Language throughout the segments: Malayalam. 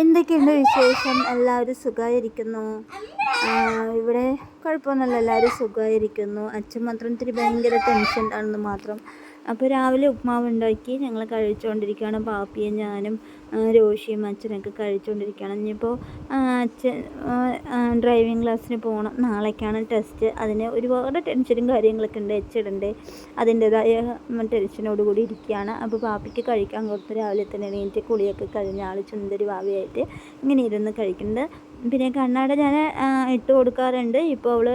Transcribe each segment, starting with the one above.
എന്തൊക്കെയുണ്ട് വിശേഷം? എല്ലാവരും സുഖമായിരിക്കുന്നു. ഇവിടെ കുഴപ്പമൊന്നുമില്ല. എല്ലാവരും സുഖമായിരിക്കുന്നു. അച്ഛൻ മാത്രം ഇത്തിരി ഭയങ്കര ടെൻഷൻ ആണെന്ന് മാത്രം. അപ്പോൾ രാവിലെ ഉപ്മാവ് ഉണ്ടാക്കി ഞങ്ങൾ കഴിച്ചുകൊണ്ടിരിക്കുകയാണ്. പാപ്പിയും ഞാനും രോഷിയും അച്ഛനൊക്കെ കഴിച്ചുകൊണ്ടിരിക്കുകയാണ് ഇനിയിപ്പോൾ അച്ഛൻ ഡ്രൈവിംഗ് ക്ലാസ്സിന് പോകണം നാളേക്കാണ് ടെസ്റ്റ് അതിന് ഒരുപാട് ടെൻഷനും കാര്യങ്ങളൊക്കെ ഉണ്ട്. എച്ചിടണ്ടേ അതിന്റെതായ ടെൻഷനോട് കൂടി ഇരിക്കുകയാണ്. അപ്പോൾ പാപ്പിക്ക് കഴിക്കാൻ കൊടുത്ത് രാവിലെ തന്നെ എണീറ്റ് കുളിയൊക്കെ കഴിഞ്ഞ ആൾ ചുന്ദരി ഭാവിയായിട്ട് ഇങ്ങനെ ഇരുന്ന് കഴിക്കുന്നുണ്ട്. പിന്നെ കണ്ണാട ഞാൻ ഇട്ട് കൊടുക്കാറുണ്ട്. ഇപ്പോൾ അവൾ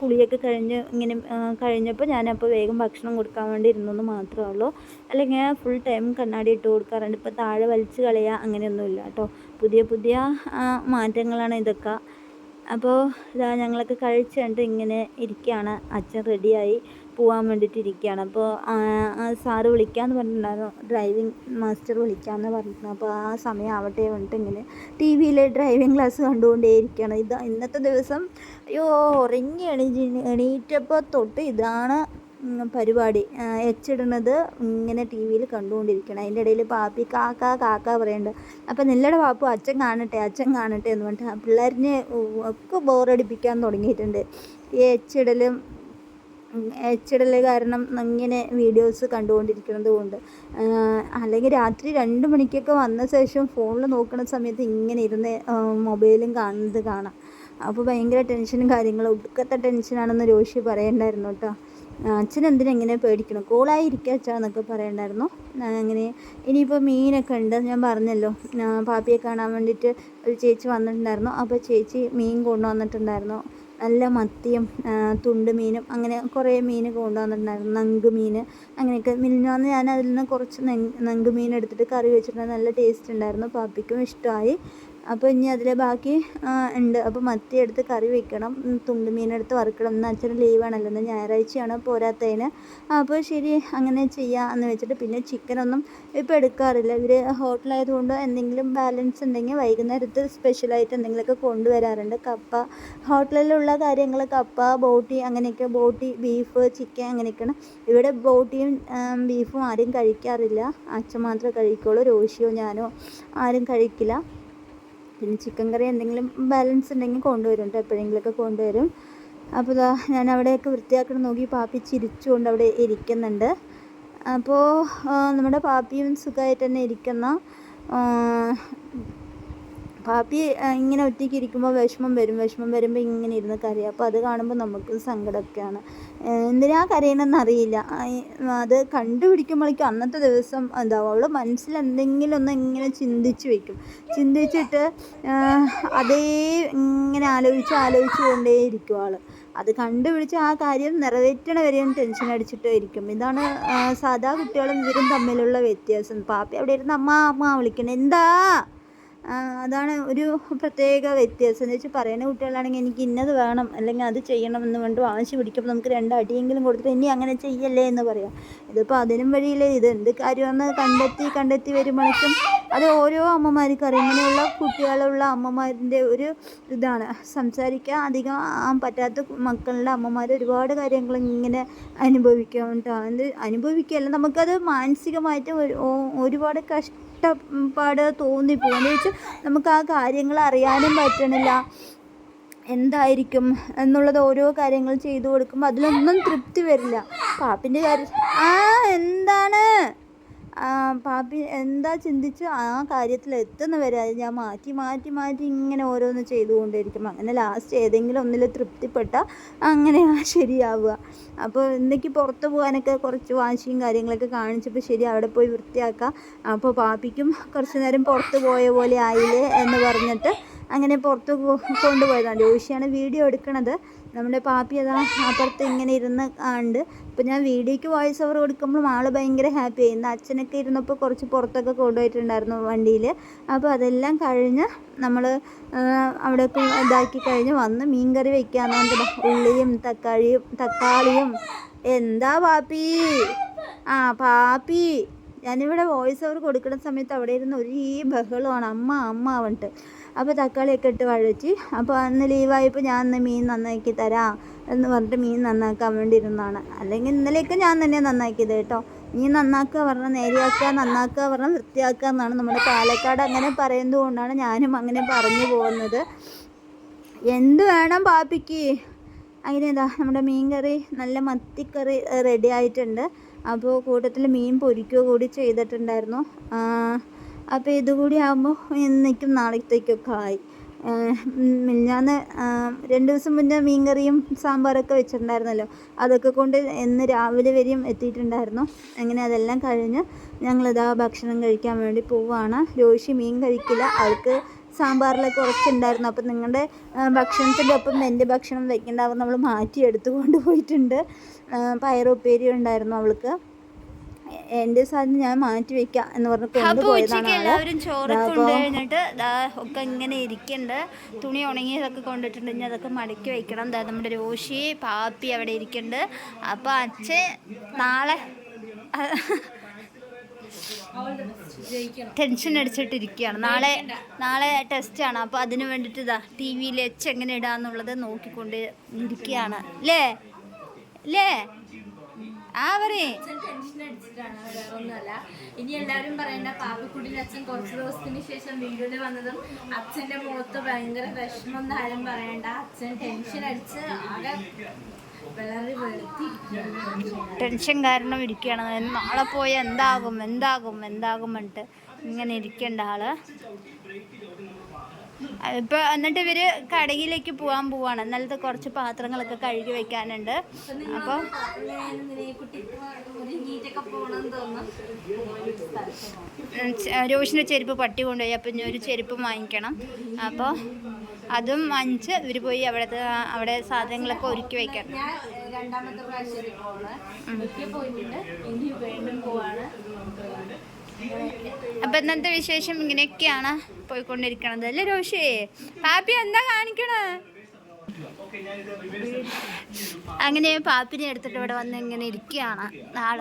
കുളിയൊക്കെ കഴിഞ്ഞ് ഇങ്ങനെ കഴിഞ്ഞപ്പോൾ ഞാനപ്പോൾ വേഗം ഭക്ഷണം കൊടുക്കാൻ വേണ്ടി ഇരുന്നെന്ന് മാത്രമേ ഉള്ളൂ. അല്ലെങ്കിൽ ഫുൾ ടൈം കണ്ണാടി ഇട്ട് കൊടുക്കാറുണ്ട്. ഇപ്പോൾ താഴെ വലിച്ച് കളയുക അങ്ങനെയൊന്നുമില്ല കേട്ടോ. പുതിയ പുതിയ മാറ്റങ്ങളാണ് ഇതൊക്കെ. അപ്പോൾ ഇതാ ഞങ്ങളൊക്കെ കഴിച്ചുകൊണ്ട് ഇങ്ങനെ ഇരിക്കുകയാണ്. അച്ഛൻ റെഡിയായി പോകാൻ വേണ്ടിയിട്ട് ഇരിക്കുകയാണ് അപ്പോൾ സാറ് വിളിക്കാമെന്ന് പറഞ്ഞിട്ടുണ്ടായിരുന്നു. ഡ്രൈവിംഗ് മാസ്റ്റർ വിളിക്കാമെന്ന് പറഞ്ഞിട്ടുണ്ട് അപ്പോൾ ആ സമയം ആവട്ടെ പറഞ്ഞിട്ട് ഇങ്ങനെ ടി വിയിൽ ഡ്രൈവിംഗ് ക്ലാസ് കണ്ടുകൊണ്ടേ ഇരിക്കുകയാണ് ഇത് ഇന്നത്തെ ദിവസം അയ്യോ ഉറങ്ങി എണീച്ച് എണീറ്റപ്പോൾ തൊട്ട് ഇതാണ് പരിപാടി. എച്ചിടുന്നത് ഇങ്ങനെ ടി വിയിൽ കണ്ടുകൊണ്ടിരിക്കണം അതിന്റെ ഇടയിൽ പാപ്പി കാക്ക കാക്ക പറയുന്നുണ്ട് അപ്പം നിങ്ങളുടെ പാപ്പു അച്ഛൻ കാണട്ടെ അച്ഛൻ കാണട്ടെ എന്ന് പറഞ്ഞിട്ട് പിള്ളേരിനെ ഒക്കെ ബോറടിപ്പിക്കാൻ തുടങ്ങിയിട്ടുണ്ട്. ഈ എച്ചിടലും എച്ചിടൽ കാരണം ഇങ്ങനെ വീഡിയോസ് കണ്ടുകൊണ്ടിരിക്കുന്നത് കൊണ്ട്. അല്ലെങ്കിൽ രാത്രി രണ്ട് മണിക്കൊക്കെ വന്ന ശേഷം ഫോണിൽ നോക്കുന്ന സമയത്ത് ഇങ്ങനെ ഇരുന്ന് മൊബൈലും കാണുന്നത് കാണാം. അപ്പോൾ ഭയങ്കര ടെൻഷനും കാര്യങ്ങളും ഒടുക്കത്തെ ടെൻഷനാണെന്ന് രോഷി പറയണ്ടായിരുന്നു കേട്ടോ. അച്ഛൻ എന്തിനാ ഇങ്ങനെ പേടിക്കണം? കൂളായിരിക്കുക അച്ഛാ എന്നൊക്കെ പറയണ്ടായിരുന്നു. അങ്ങനെ ഇനിയിപ്പോൾ മീനൊക്കെ ഉണ്ട്. ഞാൻ പറഞ്ഞല്ലോ പാപ്പിയെ കാണാൻ വേണ്ടിയിട്ട് ഒരു ചേച്ചി വന്നിട്ടുണ്ടായിരുന്നു. അപ്പോൾ ചേച്ചി മീൻ കൊണ്ടുവന്നിട്ടുണ്ടായിരുന്നു. നല്ല മത്തിയും തുണ്ട് മീനും അങ്ങനെ കുറേ മീൻ കൊണ്ടുവന്നിട്ടുണ്ടായിരുന്നു. നങ്ക് മീൻ അങ്ങനെയൊക്കെ. മിനിഞ്ഞാന്ന് ഞാൻ അതിൽ നിന്ന് കുറച്ച് നെങ് നങ്ക് മീൻ എടുത്തിട്ട് കറി വെച്ചിട്ടുണ്ടായിരുന്നു നല്ല ടേസ്റ്റ് ഉണ്ടായിരുന്നു. പാപ്പിക്കും ഇഷ്ടമായി. അപ്പോൾ ഇനി അതിലെ ബാക്കി ഉണ്ട്. അപ്പോൾ മത്തി എടുത്ത് കറി വെക്കണം തുണ്ട് മീനെടുത്ത് വറുക്കണം. ഇന്ന് അച്ഛന് ലീവാണല്ലോ ഇന്ന് ഞായറാഴ്ചയാണ് പോരാത്തതിന്. അപ്പോൾ ശരി അങ്ങനെ ചെയ്യാം എന്ന് വെച്ചിട്ട് പിന്നെ ചിക്കനൊന്നും ഇപ്പോൾ എടുക്കാറില്ല. ഇവർ ഹോട്ടലായതുകൊണ്ട് എന്തെങ്കിലും ബാലൻസ് ഉണ്ടെങ്കിൽ വൈകുന്നേരത്ത് സ്പെഷ്യലായിട്ട് എന്തെങ്കിലുമൊക്കെ കൊണ്ടുവരാറുണ്ട്. കപ്പ ഹോട്ടലിലുള്ള കാര്യങ്ങൾ കപ്പ ബോട്ടി അങ്ങനെയൊക്കെ ബോട്ടി ബീഫ് ചിക്കൻ അങ്ങനെയൊക്കെയാണ്. ഇവിടെ ബോട്ടിയും ബീഫും ആരും കഴിക്കാറില്ല. അച്ഛൻ മാത്രമേ കഴിക്കുള്ളൂ രോഷിയോ ഞാനോ ആരും കഴിക്കില്ല. പിന്നെ ചിക്കൻ കറി എന്തെങ്കിലും ബാലൻസ് ഉണ്ടെങ്കിൽ കൊണ്ടുവരും കേട്ടോ എപ്പോഴെങ്കിലുമൊക്കെ കൊണ്ടുവരും. അപ്പോൾ ഇതാ ഞാൻ അവിടെയൊക്കെ വൃത്തിയാക്കണം നോക്കി പാപ്പി ചിരിച്ചുകൊണ്ട് അവിടെ ഇരിക്കുന്നുണ്ട്. അപ്പോൾ നമ്മുടെ പാപ്പിയും സുഖമായിട്ട് തന്നെ ഇരിക്കുന്ന. ആ, ഇങ്ങനെ ഒറ്റയ്ക്ക് ഇരിക്കുമ്പോൾ വിഷമം വരും. വിഷമം വരുമ്പോൾ ഇങ്ങനെ ഇരുന്ന് കരയും. അപ്പോൾ അത് കാണുമ്പോൾ നമുക്ക് സങ്കടമൊക്കെയാണ്. എന്തിനാ കരയണമെന്ന് അറിയില്ല. അത് കണ്ടുപിടിക്കുമ്പോഴേക്കും അന്നത്തെ ദിവസം എന്താ അവൾ മനസ്സിൽ എന്തെങ്കിലും ഒന്ന് ഇങ്ങനെ ചിന്തിച്ച് വെക്കും. ചിന്തിച്ചിട്ട് അതേ ഇങ്ങനെ ആലോചിച്ച് ആലോചിച്ച് കൊണ്ടേയിരിക്കും ആൾ അത് കണ്ടുപിടിച്ച് ആ കാര്യം നിറവേറ്റണ വരെയും ടെൻഷൻ അടിച്ചിട്ട് ഇരിക്കും. ഇതാണ് സാധാ കുട്ടികളും ഇവരും തമ്മിലുള്ള വ്യത്യാസം. പാപ്പി അവിടെ ഇരുന്ന് അമ്മ അമ്മ വിളിക്കണം. എന്താ? അതാണ് ഒരു പ്രത്യേക വ്യത്യാസം. എന്ന് വെച്ചാൽ പറയുന്ന കുട്ടികളാണെങ്കിൽ എനിക്ക് ഇന്നത് വേണം അല്ലെങ്കിൽ അത് ചെയ്യണം എന്ന് വേണ്ടി വാശി പിടിക്കുമ്പോൾ നമുക്ക് രണ്ടടിയെങ്കിലും കൊടുത്തിട്ട് ഇനി അങ്ങനെ ചെയ്യല്ലേ എന്ന് പറയാം. ഇതിപ്പോൾ അതിനും വഴിയില്ല ഇത് എന്ത് കാര്യമെന്ന് കണ്ടെത്തി കണ്ടെത്തി വരുമ്പോഴേക്കും അത് ഓരോ അമ്മമാർക്കും അറിയാം. ഇങ്ങനെയുള്ള കുട്ടികളുള്ള അമ്മമാരിന്റെ ഒരു ഇതാണ്. സംസാരിക്കാൻ അധികം പറ്റാത്ത മക്കളുടെ അമ്മമാർ ഒരുപാട് കാര്യങ്ങൾ ഇങ്ങനെ എന്ത് അനുഭവിക്കുകയല്ല നമുക്കത് മാനസികമായിട്ട് ഒരുപാട് കഷ്ട കഷ്ടപ്പാട് തോന്നിപ്പോകും എന്ന് വെച്ചാൽ നമുക്ക് ആ കാര്യങ്ങൾ അറിയാനും പറ്റണില്ല. എന്തായിരിക്കും എന്നുള്ളത് ഓരോ കാര്യങ്ങൾ ചെയ്തു കൊടുക്കുമ്പോൾ അതിലൊന്നും തൃപ്തി വരില്ല. പാപ്പിന്റെ കാര്യം ആ എന്താണ്? പാപ്പി എന്താ ചിന്തിച്ച് ആ കാര്യത്തിൽ എത്തുന്ന വരെ അത് ഞാൻ മാറ്റി മാറ്റി മാറ്റി ഇങ്ങനെ ഓരോന്ന് ചെയ്തുകൊണ്ടിരിക്കും. അങ്ങനെ ലാസ്റ്റ് ഏതെങ്കിലും ഒന്നിൽ തൃപ്തിപ്പെട്ട അങ്ങനെ ശരിയാവുക. അപ്പോൾ ഇന്നേക്ക് പുറത്ത് പോകാനൊക്കെ കുറച്ച് വാശിയും കാര്യങ്ങളൊക്കെ കാണിച്ചപ്പോൾ ശരി അവിടെ പോയി വൃത്തിയാക്കാം. അപ്പോൾ പാപ്പിക്കും കുറച്ച് നേരം പുറത്ത് പോയ പോലെ ആയില്ലേ എന്ന് പറഞ്ഞിട്ട് അങ്ങനെ പുറത്ത് കൊണ്ടുപോയതാണ്. ജോഷിയാണ് വീഡിയോ എടുക്കണത്. നമ്മുടെ പാപ്പി അതാ അപ്പുറത്ത് ഇങ്ങനെ ഇരുന്ന് ഉണ്ട് ഇപ്പം ഞാൻ വീഡിയോയ്ക്ക് വോയിസ് ഓവർ കൊടുക്കുമ്പോഴും ആൾ ഭയങ്കര ഹാപ്പി ആയിരുന്നു അച്ഛനൊക്കെ ഇരുന്നപ്പോൾ കുറച്ച് പുറത്തൊക്കെ കൊണ്ടുപോയിട്ടുണ്ടായിരുന്നു വണ്ടിയിൽ. അപ്പോൾ അതെല്ലാം കഴിഞ്ഞ് നമ്മൾ അവിടെ ഇതാക്കി കഴിഞ്ഞ് വന്ന് മീൻകറി പറഞ്ഞിട്ട് ഉള്ളിയും തക്കാളിയും തക്കാളിയും. എന്താ പാപ്പി? ആ പാപ്പി ഞാനിവിടെ വോയിസ് ഓവർ കൊടുക്കുന്ന സമയത്ത് അവിടെ ഇരുന്ന് ഒരേ ബഹളമാണ്. അമ്മ അമ്മ പറഞ്ഞിട്ട്. അപ്പോൾ തക്കാളിയൊക്കെ ഇട്ട് വഴറ്റി. അപ്പോൾ അന്ന് ലീവായപ്പോൾ ഞാൻ അന്ന് മീൻ നന്നാക്കി തരാം എന്ന് പറഞ്ഞിട്ട് മീൻ നന്നാക്കാൻ വേണ്ടി ഇരുന്നതാണ്. അല്ലെങ്കിൽ ഇന്നലെയൊക്കെ ഞാൻ തന്നെ നന്നാക്കിയത് കേട്ടോ. മീൻ നന്നാക്കുക പറഞ്ഞാൽ നേരെയാക്കുക നന്നാക്കുക പറഞ്ഞാൽ വൃത്തിയാക്കുക എന്നാണ് നമ്മുടെ പാലക്കാട് അങ്ങനെ പറയുന്നത് കൊണ്ടാണ് ഞാനും അങ്ങനെ പറഞ്ഞു പോകുന്നത്. എന്ത് വേണം പാപ്പിക്ക്? അങ്ങനെ നമ്മുടെ മീൻ കറി നല്ല മത്തിക്കറി റെഡി ആയിട്ടുണ്ട്. അപ്പോൾ കൂട്ടത്തിൽ മീൻ പൊരിക്കുക കൂടി ചെയ്തിട്ടുണ്ടായിരുന്നു. അപ്പോൾ ഇതുകൂടി ആകുമ്പോൾ ഇന്നേക്കും നാളത്തേക്കൊക്കെ ആയി. ഞാൻ രണ്ട് ദിവസം മുന്നേ മീൻകറിയും സാമ്പാറൊക്കെ വെച്ചിട്ടുണ്ടായിരുന്നല്ലോ. അതൊക്കെ കൊണ്ട് ഇന്ന് രാവിലെ വരെയും എത്തിയിട്ടുണ്ടായിരുന്നു. അങ്ങനെ അതെല്ലാം കഴിഞ്ഞ് ഞങ്ങളിതാ ഭക്ഷണം കഴിക്കാൻ വേണ്ടി പോവുകയാണ് രോഷി മീൻ കഴിക്കില്ല. അവൾക്ക് സാമ്പാറിലൊക്കെ കുറച്ചുണ്ടായിരുന്നു. അപ്പം നിങ്ങളുടെ ഭക്ഷണത്തിന്റെ ഒപ്പം എന്റെ ഭക്ഷണം വെക്കേണ്ടാവും നമ്മൾ മാറ്റി എടുത്തു കൊണ്ടുപോയിട്ടുണ്ട് പയറുപ്പേരി ഉണ്ടായിരുന്നു അവൾക്ക്. എന്റെ സാധനം ഞാൻ മാറ്റി വെക്കാം എന്ന് പറഞ്ഞ് കൊണ്ടുപോയതാണ് എല്ലാവരും ചോറൊക്കെ കൊണ്ട് കഴിഞ്ഞിട്ട് ഒക്കെ ഇങ്ങനെ ഇരിക്കുന്നുണ്ട് തുണി ഉണങ്ങിയതൊക്കെ കൊണ്ടിട്ടുണ്ട്. ഇനി അതൊക്കെ മടക്കി വെക്കണം. ദാ നമ്മുടെ രോഷി പാപ്പി അവിടെ ഇരിക്കുന്നുണ്ട് അപ്പോൾ അച്ഛൻ നാളെ ടെൻഷൻ അടിച്ചിട്ടിരിക്കുകയാണ്. നാളെ നാളെ ടെസ്റ്റ് ആണ് അപ്പോൾ അതിന് വേണ്ടിയിട്ട് ഇതാ ടി വിയിൽ എച്ച് എങ്ങനെ ഇടാന്നുള്ളത് നോക്കിക്കൊണ്ട് ഇരിക്കുകയാണ് അല്ലേ? അല്ലേ? ആ പറയേ. ടെൻഷൻ അടിച്ചിട്ടാണ് വേറെ ഒന്നുമല്ല ഇനി എല്ലാവരും പറയണ്ട പാപ്പിക്കുട്ടിന്റെ അച്ഛൻ കുറച്ച് ദിവസത്തിന് ശേഷം വീഡിയോയിൽ വന്നതും അച്ഛന്റെ മുഖത്ത് ഭയങ്കര വിഷമം എന്ന് ആരും പറയണ്ട. അച്ഛൻ ടെൻഷൻ അടിച്ച് ആകെ ടെൻഷൻ കാരണം ഇരിക്കുകയാണ്. നാളെ പോയി എന്താകും എന്താകും എന്താകും പറഞ്ഞിട്ട് ഇങ്ങനെ ഇരിക്കേണ്ട ആൾ. ഇപ്പൊ എന്നിട്ട് ഇവർ കടയിലേക്ക് പോകാൻ പോവാണ്. എന്നാലത്തെ കുറച്ച് പാത്രങ്ങളൊക്കെ കഴുകി വെക്കാനുണ്ട്. അപ്പോൾ രോഷിന്റെ ചെരുപ്പ് പട്ടി കൊണ്ടുപോയി. അപ്പം ഇനി ഒരു ചെരുപ്പ് വാങ്ങിക്കണം. അപ്പോൾ അതും വാങ്ങിച്ച് ഇവർ പോയി അവിടുത്തെ അവിടെ സാധനങ്ങളൊക്കെ ഒരുക്കി വയ്ക്കാൻ ഞാൻ രണ്ടാമത്തെ പ്രാവശ്യം പോവാണ്. അപ്പം ഇന്നത്തെ വിശേഷം ഇങ്ങനെയൊക്കെയാണ് പോയിക്കൊണ്ടിരിക്കണത്. അല്ലേ രോഷേ പാപ്പി എന്താ കാണിക്കണേ? അങ്ങനെ പാപ്പിനെ എടുത്തിട്ട് ഇവിടെ വന്ന് ഇങ്ങനെ ഇരിക്കുകയാണ് നാൾ.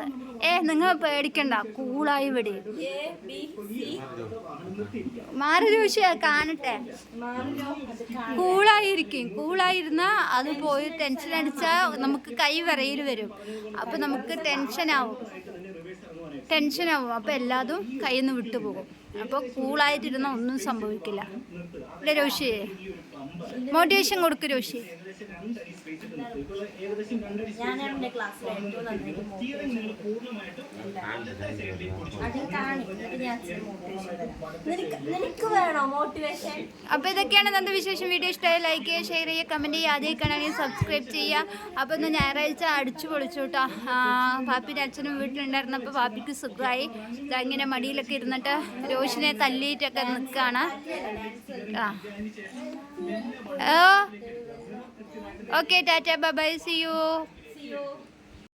ഏ നിങ്ങൾ പേടിക്കണ്ട കൂളായി ഇവിടെ. മാറി രോഷി കാണട്ടെ. കൂളായിരിക്കും കൂളായിരുന്നാ അത് പോയി ടെൻഷൻ അടിച്ചാൽ നമുക്ക് കൈ വിറയിൽ വരും. അപ്പൊ നമുക്ക് ടെൻഷനാവും. ടെൻഷനാവും. അപ്പോൾ എല്ലാതും കയ്യിൽ നിന്ന് വിട്ടുപോകും അപ്പോൾ കൂളായിട്ടിരുന്ന ഒന്നും സംഭവിക്കില്ല. അല്ലേ രോഷിയെ. മോട്ടിവേഷൻ കൊടുക്കും രോഷി ഞാനാണ് ക്ലാസ്സിൽ ഏറ്റവും നന്നായിട്ട് അതിൽ കാണി എന്നിട്ട് ഞാൻ നിനക്ക് വേണോ മോട്ടിവേഷൻ അപ്പോൾ ഇതൊക്കെയാണ് നമ്മുടെ വിശേഷം. വീഡിയോ ഇഷ്ടമായി ലൈക്ക് ചെയ്യുക ഷെയർ ചെയ്യുക കമന്റ് ചെയ്യുക. ആദ്യം കാണാനും സബ്സ്ക്രൈബ് ചെയ്യുക. അപ്പോൾ ഇന്ന് ഞായറാഴ്ച അടിച്ചു പൊളിച്ചു കേട്ടോ പാപ്പിന്റെ അച്ഛനും വീട്ടിലുണ്ടായിരുന്നപ്പോൾ പാപ്പിക്ക് സുഖമായി. ഇങ്ങനെ മടിയിലൊക്കെ ഇരുന്നിട്ട് രോഷിനെ തല്ലിയിട്ടൊക്കെ നിൽക്കുകയാണ് ആ. ഓ Okay, Tata. Bye bye. See you. See you.